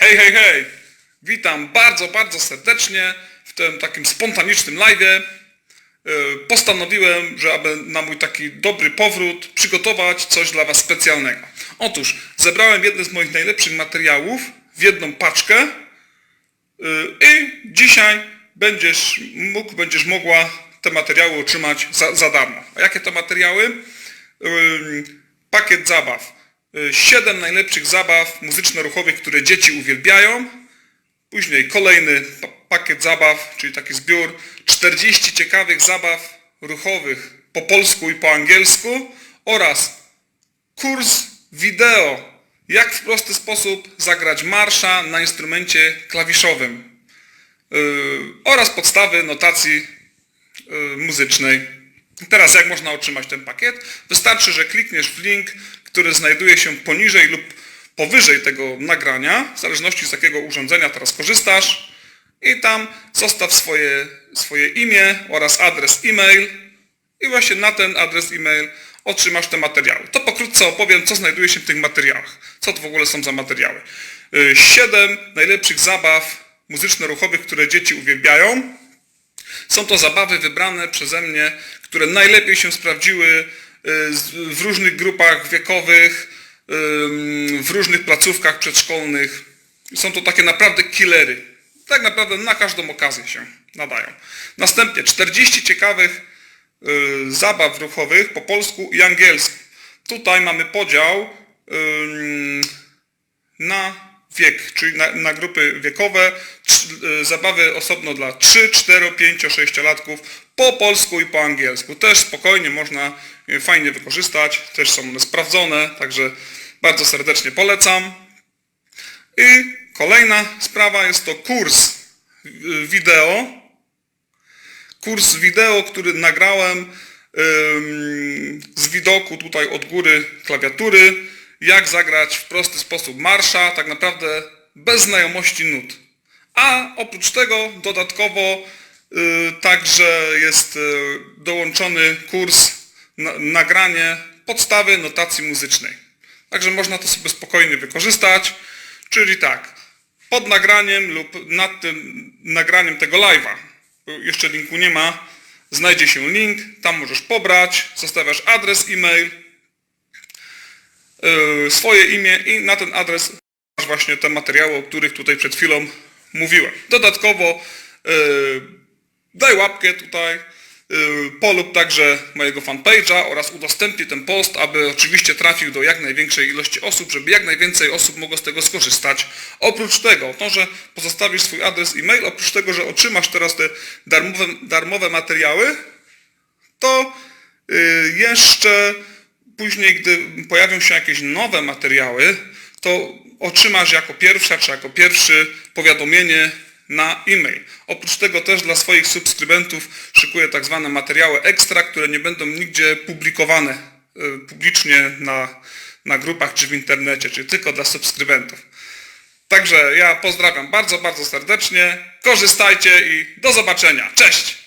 Hej, hej, hej! Witam bardzo, bardzo serdecznie w tym takim spontanicznym live'ie. Yy, Postanowiłem, że aby na mój taki dobry powrót przygotować coś dla Was specjalnego. Otóż zebrałem jedne z moich najlepszych materiałów w jedną paczkę yy, i dzisiaj będziesz mógł, będziesz mogła te materiały otrzymać za, za darmo. A jakie to materiały? Yy, Pakiet zabaw. Yy, Siedem najlepszych zabaw muzyczno-ruchowych, które dzieci uwielbiają. Później kolejny pa- pakiet zabaw, czyli taki zbiór 40 ciekawych zabaw ruchowych po polsku i po angielsku oraz kurs wideo, jak w prosty sposób zagrać marsza na instrumencie klawiszowym yy, oraz podstawy notacji yy, muzycznej. Teraz jak można otrzymać ten pakiet? Wystarczy, że klikniesz w link, który znajduje się poniżej lub powyżej tego nagrania, w zależności z jakiego urządzenia teraz korzystasz i tam zostaw swoje, swoje imię oraz adres e-mail i właśnie na ten adres e-mail otrzymasz te materiały. To pokrótce opowiem, co znajduje się w tych materiałach. Co to w ogóle są za materiały. Yy, Siedem najlepszych zabaw muzyczno-ruchowych, które dzieci uwielbiają. Są to zabawy wybrane przeze mnie, które najlepiej się sprawdziły y, w różnych grupach wiekowych, w różnych placówkach przedszkolnych. Są to takie naprawdę killery. Tak naprawdę na każdą okazję się nadają. Następnie 40 ciekawych y, zabaw ruchowych po polsku i angielsku. Tutaj mamy podział na wiek, czyli na, na grupy wiekowe, y, zabawy osobno dla 3, 4, 5, 6 latków po polsku i po angielsku. Też spokojnie można y, fajnie wykorzystać, też są one sprawdzone, także bardzo serdecznie polecam. I kolejna sprawa jest to kurs wideo. Kurs wideo, który nagrałem z widoku tutaj od góry klawiatury, jak zagrać w prosty sposób marsza, tak naprawdę bez znajomości nut. A oprócz tego dodatkowo y, także jest y, dołączony kurs, nagranie podstawy notacji muzycznej. Także można to sobie spokojnie wykorzystać, czyli tak, pod nagraniem lub nad tym nagraniem tego live'a, jeszcze linku nie ma, znajdzie się link, tam możesz pobrać, zostawiasz adres e-mail, yy, swoje imię i na ten adres masz właśnie te materiały, o których tutaj przed chwilą mówiłem. Dodatkowo yy, daj łapkę tutaj, yy, polub także mojego fanpage'a oraz udostępnij ten post, aby oczywiście trafił do jak największej ilości osób, żeby jak najwięcej osób mogło z tego skorzystać. Oprócz tego, to, że pozostawisz swój adres e-mail, oprócz tego, że otrzymasz teraz te darmowe, darmowe materiały, to y, jeszcze później, gdy pojawią się jakieś nowe materiały, to otrzymasz jako pierwsza czy jako pierwszy powiadomienie na e-mail. Oprócz tego też dla swoich subskrybentów szykuję tak zwane materiały ekstra, które nie będą nigdzie publikowane y, publicznie na, na grupach czy w internecie, czyli tylko dla subskrybentów. Także ja pozdrawiam bardzo, bardzo serdecznie. Korzystajcie i do zobaczenia. Cześć!